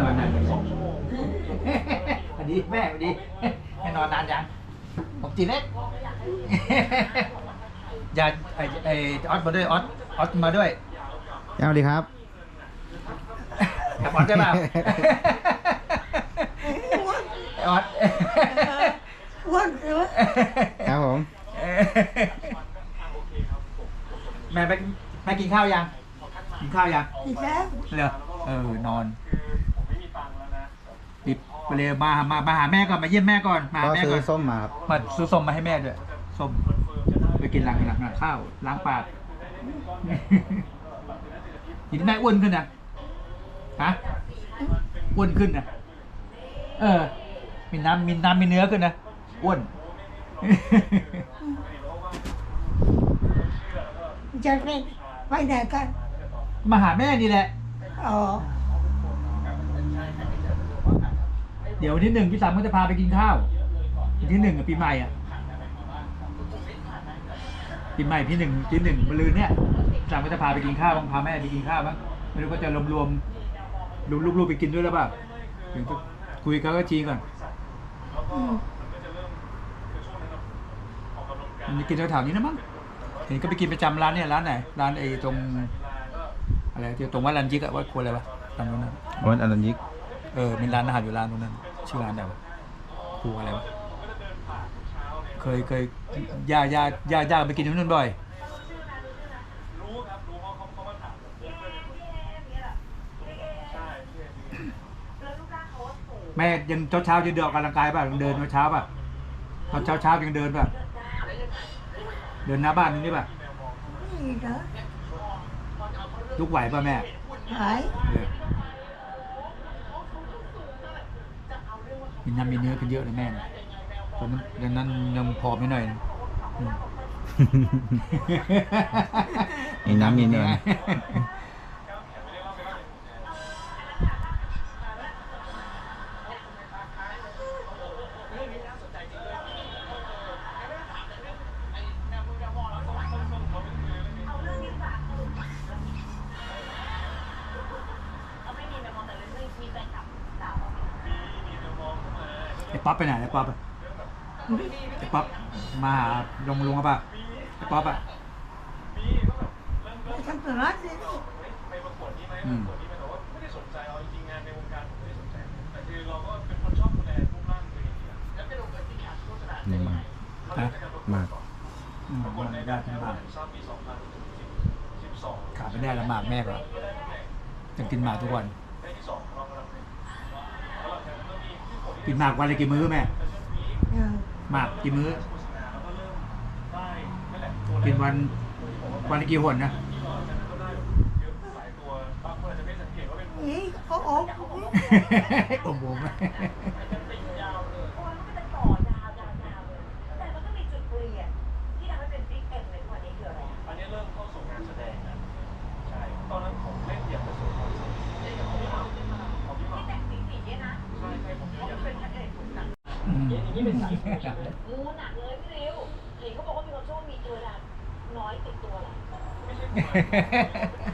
นอนนานสองชั่วโมงสวัสดีแม่สวัสดีให้นอนนานยังผมจีเล็กอย่าไอไอออสมาด้วยออสออสมาด้วยเอาดีครับกับออสได้เปล่าไอออสอ้วนเลยวะครับผม แม่ไปแม่กินข้าวยัง กินข้าวยังอีกแล้วเหรอเออนอน ปิดไปเลยมามามาหาแม่ก่อนมาเยี่ยมแม่ก่อนมาหาก็แม่ซื้ก่ออนส้มมาครับมาซื้อส้มมาให้แม่ด้วยส้มไปกินหลังหลังหลังข้าวล้างปากกินแม่อ้วนขึ้นนะฮะอ้วนขึ้นนะเออ มีน้ำมีน้ำมีเนื้อขึ้นนะอ้วน จะไปไปไหนกันมาหาแม่นี่แหละ อ๋อ เดี๋ยววันที่หนึ่งพี่สามก็จะพาไปกินข้าววันที่หนึ่งอะปีใหม่อะปีใหม่พี่หนึ่งที่หนึ่งมะรืนเนี่ยพี่สามก็จะพาไปกินข้าวบ้างพาแม่ไปกินข้าวบ้างไม่รู้ก็จะรวมรวมรวมลูกๆไปกินด้วยหรือเปล่าเดี๋ยวต้องคุยกับก็ชีก่อนอืมมันจะกินแถวๆนี้นะมั้งเห็นก็ไปกินประจำร้านเนี่ยร้านไหนร้านไอ้ตรงอะไรที่ตรงวัดลันจิกอะวัดควรอะไรวะตรงนั้นนะวันอรัญยิกเออมีร้านอาหารอยู่ร้านตรงนั้น ชื่อร้านอะไรวะครูอะไรวะเคยเคยย่าย่าย่าย่าไปกินที่นู่นบ่อยแม่ยังเช้าเช้าๆจะเดินออกกำลังกายป่ะยังเดินเช้าๆป่ะตอนเช้าเช้าๆยังเดินป่ะเดินหน้าบ้านนี่ป่ะนี่เหรอลุกไหวป่ะแม่หาย เออ มีน้ำมีเนื้อกันเยอะเลยแม่นะตอนนั้นดังนั้นยังพอไม่หน่อยนะอืม มีน้ำมีเนื้อ อ้ป๊อปไปไหนไอ้ป๊อปอะไอ้ป๊อปมาหาลงลงอะป่ะไอ้ป๊อปอะไปทำตัวร้านสิอืมนี่มากนะมากอืมมันได้ทั้งหมากขาดไม่ได้ละหมากแม่ก็ยังกินหมากทุกวัน กินหมากวันละกี่มื้อแม่เออหมากกี่มื้อ กินวันวันละกี่หนนะนี่เขาออกโอ้โห นี้เป็นสายมูงูหนักเลยพี่ริวเห็นเขาบอกว่ามีคนชอบมีตัวดำน้อยติดตัวแหละไม่ใช่ผม